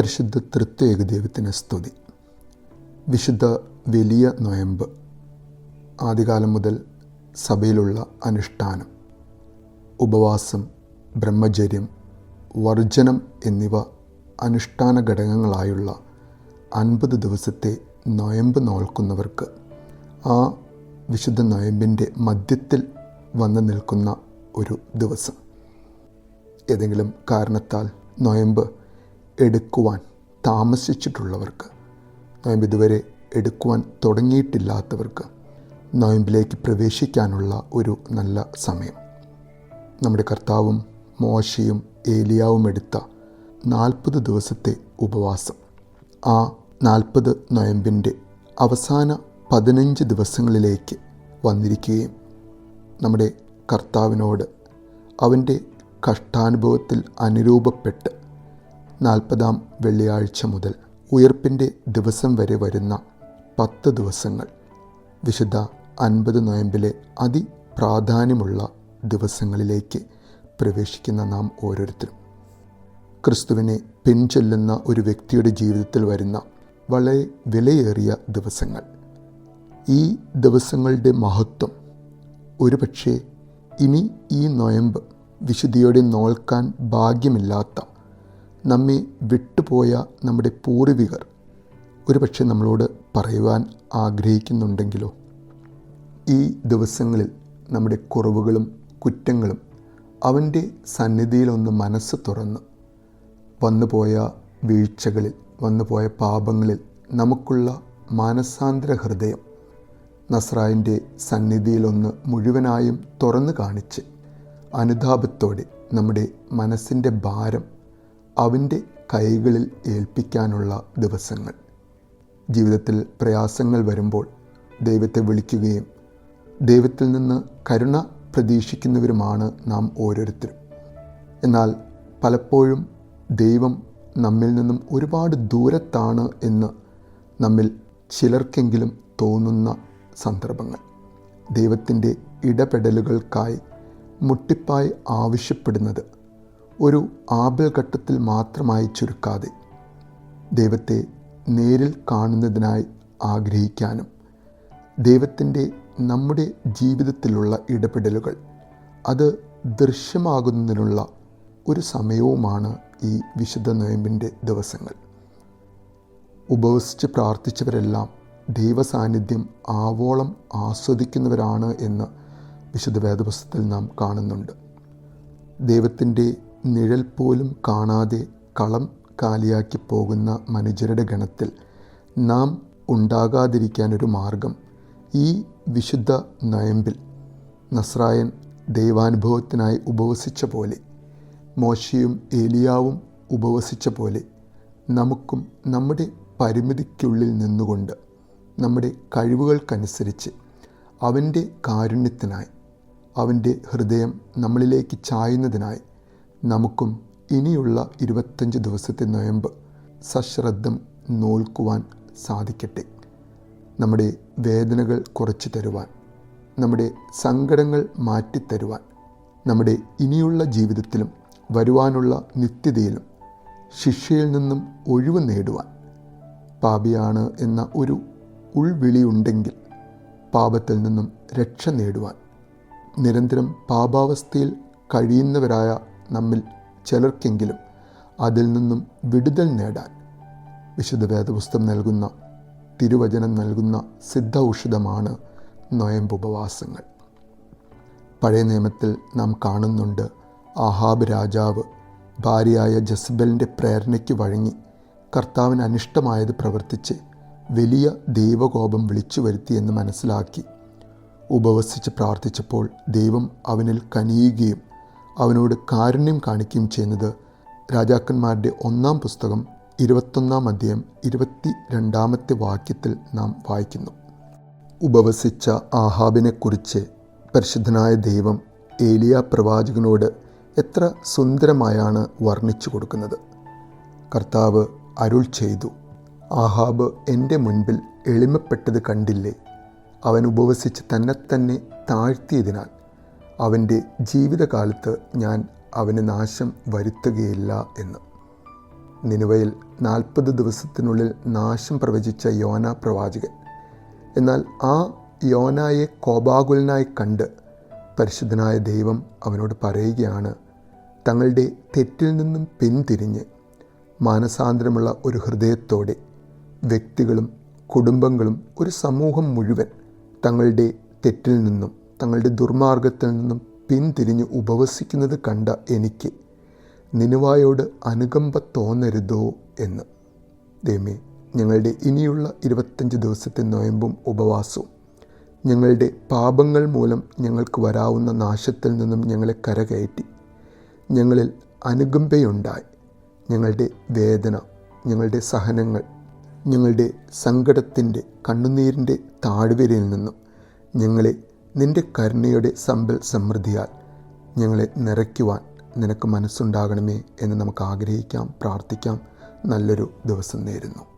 പരിശുദ്ധ തൃത്വേക ദൈവത്തിന് സ്തുതി. വിശുദ്ധ വലിയ നൊയമ്പ് ആദ്യകാലം മുതൽ സഭയിലുള്ള അനുഷ്ഠാനം ഉപവാസം ബ്രഹ്മചര്യം വർജനം എന്നിവ അനുഷ്ഠാന ഘടകങ്ങളായുള്ള അൻപത് ദിവസത്തെ നൊയമ്പ് നോൽക്കുന്നവർക്ക് ആ വിശുദ്ധ നൊയമ്പിന്റെ മധ്യത്തിൽ വന്ന് നിൽക്കുന്ന ഒരു ദിവസം. ഏതെങ്കിലും കാരണത്താൽ നൊയമ്പ് എടുക്കുവാൻ താമസിച്ചിട്ടുള്ളവർക്ക് നോയമ്പ് ഇതുവരെ എടുക്കുവാൻ തുടങ്ങിയിട്ടില്ലാത്തവർക്ക് നോയമ്പിലേക്ക് പ്രവേശിക്കാനുള്ള ഒരു നല്ല സമയം. നമ്മുടെ കർത്താവും മോശയും ഏലിയാവും എടുത്ത നാൽപ്പത് ദിവസത്തെ ഉപവാസം. ആ നാൽപ്പത് നോയമ്പിന്റെ അവസാന പതിനഞ്ച് ദിവസങ്ങളിലേക്ക് വന്നിരിക്കുകയും നമ്മുടെ കർത്താവിനോട് അവന്റെ കഷ്ടാനുഭവത്തിൽ അനുരൂപപ്പെട്ട് നാൽപ്പതാം വെള്ളിയാഴ്ച മുതൽ ഉയർപ്പിന്റെ ദിവസം വരെ വരുന്ന പത്ത് ദിവസങ്ങൾ. വിശുദ്ധ അൻപത് നോയമ്പിലെ അതിപ്രാധാന്യമുള്ള ദിവസങ്ങളിലേക്ക് പ്രവേശിക്കുന്ന നാം ഓരോരുത്തരും. ക്രിസ്തുവിനെ പിൻചൊല്ലുന്ന ഒരു വ്യക്തിയുടെ ജീവിതത്തിൽ വരുന്ന വളരെ വിലയേറിയ ദിവസങ്ങൾ. ഈ ദിവസങ്ങളുടെ മഹത്വം ഒരുപക്ഷെ ഇനി ഈ നൊയമ്പ് വിശുദ്ധിയോടെ നോൽക്കാൻ ഭാഗ്യമില്ലാത്ത നമ്മെ വിട്ടുപോയ നമ്മുടെ പൂർവികർ ഒരുപക്ഷെ നമ്മളോട് പറയുവാൻ ആഗ്രഹിക്കുന്നുണ്ടെങ്കിലോ? ഈ ദിവസങ്ങളിൽ നമ്മുടെ കുറവുകളും കുറ്റങ്ങളും അവന്റെ സന്നിധിയിലൊന്ന് മനസ്സ് തുറന്ന് വന്നുപോയ വീഴ്ചകളിൽ വന്നുപോയ പാപങ്ങളിൽ നമുക്കുള്ള മാനസാന്തര ഹൃദയം നസ്രായന്റെ സന്നിധിയിലൊന്ന് മുഴുവനായും തുറന്നു കാണിച്ച് അനുതാപത്തോടെ നമ്മുടെ മനസ്സിന്റെ ഭാരം അവന്റെ കൈകളിൽ ഏൽപ്പിക്കാനുള്ള ദിവസങ്ങൾ. ജീവിതത്തിൽ പ്രയാസങ്ങൾ വരുമ്പോൾ ദൈവത്തെ വിളിക്കുകയും ദൈവത്തിൽ നിന്ന് കരുണ പ്രതീക്ഷിക്കുന്നവരുമാണ് നാം ഓരോരുത്തരും. എന്നാൽ പലപ്പോഴും ദൈവം നമ്മിൽ നിന്നും ഒരുപാട് ദൂരത്താണ് എന്ന് നമ്മിൽ ചിലർക്കെങ്കിലും തോന്നുന്ന സന്ദർഭങ്ങൾ. ദൈവത്തിന്റെ ഇടപെടലുകൾക്കായി മുട്ടിപ്പായി ആവശ്യപ്പെടുന്നത് ഒരു ആപൽഘട്ടത്തിൽ മാത്രമായി ചുരുക്കാതെ ദൈവത്തെ നേരിൽ കാണുന്നതിനായി ആഗ്രഹിക്കാനും ദൈവത്തിന്റെ നമ്മുടെ ജീവിതത്തിലുള്ള ഇടപെടലുകൾ അത് ദൃശ്യമാകുന്നതിനുള്ള ഒരു സമയവുമാണ് ഈ വിശുദ്ധ നോയമ്പിന്റെ ദിവസങ്ങൾ. ഉപവസിച്ച് പ്രാർത്ഥിച്ചവരെല്ലാം ദൈവസാന്നിധ്യം ആവോളം ആസ്വദിക്കുന്നവരാണ് എന്ന് വിശുദ്ധ വേദപുസ്തകത്തിൽ നാം കാണുന്നുണ്ട്. ദൈവത്തിന്റെ നിഴൽ പോലും കാണാതെ കളം കാലിയാക്കി പോകുന്ന മനുഷ്യരുടെ ഗണത്തിൽ നാം ഉണ്ടാകാതിരിക്കാനൊരു മാർഗം ഈ വിശുദ്ധ നയമ്പിൽ നസ്രായൻ ദൈവാനുഭവത്തിനായി ഉപവസിച്ച പോലെ മോശയും ഏലിയാവും ഉപവസിച്ച പോലെ നമുക്കും നമ്മുടെ പരിമിതിക്കുള്ളിൽ നിന്നുകൊണ്ട് നമ്മുടെ കഴിവുകൾക്കനുസരിച്ച് അവന്റെ കാരുണ്യത്തിനായി അവന്റെ ഹൃദയം നമ്മളിലേക്ക് ചായുന്നതിനായി നമുക്കും ഇനിയുള്ള ഇരുപത്തഞ്ച് ദിവസത്തെ നൊയമ്പ് സശ്രദ്ധം നോൽക്കുവാൻ സാധിക്കട്ടെ. നമ്മുടെ വേദനകൾ കുറച്ചു തരുവാൻ നമ്മുടെ സങ്കടങ്ങൾ മാറ്റിത്തരുവാൻ നമ്മുടെ ഇനിയുള്ള ജീവിതത്തിലും വരുവാനുള്ള നിത്യതയിലും ശിക്ഷയിൽ നിന്നും ഒഴിവ് നേടുവാൻ. പാപിയാണ് എന്ന ഒരു ഉൾവിളിയുണ്ടെങ്കിൽ പാപത്തിൽ നിന്നും രക്ഷ നേടുവാൻ. നിരന്തരം പാപാവസ്ഥയിൽ കഴിയുന്നവരായ നമ്മിൽ ചിലർക്കെങ്കിലും അതിൽ നിന്നും വിടുതൽ നേടാൻ വിശുദ്ധ വേദപുസ്തകം നൽകുന്ന തിരുവചനം നൽകുന്ന സിദ്ധ ഔഷധമാണ് നൊയമ്പ് ഉപവാസങ്ങൾ. പഴയ നിയമത്തിൽ നാം കാണുന്നുണ്ട് ആഹാബ് രാജാവ് ഭാര്യയായ ജസ്ബലിന്റെ പ്രേരണയ്ക്ക് വഴങ്ങി കർത്താവിന് അനിഷ്ടമായത് പ്രവർത്തിച്ച് വലിയ ദൈവകോപം വിളിച്ചു വരുത്തി എന്ന് മനസ്സിലാക്കി. ഉപവസിച്ച് പ്രാർത്ഥിച്ചപ്പോൾ ദൈവം അവനിൽ കനിയുകയും അവനോട് കാരുണ്യം കാണിക്കുകയും ചെയ്യുന്നത് രാജാക്കന്മാരുടെ ഒന്നാം പുസ്തകം ഇരുപത്തൊന്നാം അധ്യായം ഇരുപത്തി രണ്ടാമത്തെ വാക്യത്തിൽ നാം വായിക്കുന്നു. ഉപവസിച്ച ആഹാബിനെക്കുറിച്ച് പരിശുദ്ധനായ ദൈവം ഏലിയ പ്രവാചകനോട് എത്ര സുന്ദരമായാണ് വർണിച്ചു കൊടുക്കുന്നത്. കർത്താവ് അരുൾ ചെയ്തു ആഹാബ് എന്റെ മുൻപിൽ എളിമപ്പെട്ടത് കണ്ടില്ലേ? അവൻ ഉപവസിച്ച് തന്നെ തന്നെ താഴ്ത്തിയതിനാൽ അവന്റെ ജീവിതകാലത്ത് ഞാൻ അവന് നാശം വരുത്തുകയില്ല എന്ന്. നിനുവയിൽ നാൽപ്പത് ദിവസത്തിനുള്ളിൽ നാശം പ്രവചിച്ച യോന പ്രവാചകൻ. എന്നാൽ ആ യോനായെ കോപാകുലനായി കണ്ട് പരിശുദ്ധനായ ദൈവം അവനോട് പറയുകയാണ് തങ്ങളുടെ തെറ്റിൽ നിന്നും പിന്തിരിഞ്ഞ് മാനസാന്തരമുള്ള ഒരു ഹൃദയത്തോടെ വ്യക്തികളും കുടുംബങ്ങളും ഒരു സമൂഹം മുഴുവൻ തങ്ങളുടെ തെറ്റിൽ നിന്നും തങ്ങളുടെ ദുർമാർഗത്തിൽ നിന്നും പിന്തിരിഞ്ഞ് ഉപവസിക്കുന്നത് കണ്ട എനിക്ക് നിനുവായോട് അനുകമ്പ തോന്നരുതോ എന്ന്. ദൈവമേ ഞങ്ങളുടെ ഇനിയുള്ള ഇരുപത്തഞ്ച് ദിവസത്തെ നോയമ്പും ഉപവാസവും ഞങ്ങളുടെ പാപങ്ങൾ മൂലം ഞങ്ങൾക്ക് വരാവുന്ന നാശത്തിൽ നിന്നും ഞങ്ങളെ കരകയറ്റി ഞങ്ങളിൽ അനുകമ്പയുണ്ടായി. ഞങ്ങളുടെ വേദന ഞങ്ങളുടെ സഹനങ്ങൾ ഞങ്ങളുടെ സങ്കടത്തിന്റെ കണ്ണുനീരിന്റെ താഴ്വരയിൽ നിന്നും ഞങ്ങളെ നിന്റെ കരുണയുടെ സമ്പൽ സമൃദ്ധിയാൽ ഞങ്ങളെ നിറയ്ക്കുവാൻ നിനക്ക് മനസ്സുണ്ടാകണമേ എന്ന് നമുക്ക് ആഗ്രഹിക്കാം പ്രാർത്ഥിക്കാം. നല്ലൊരു ദിവസം നേരുന്നു.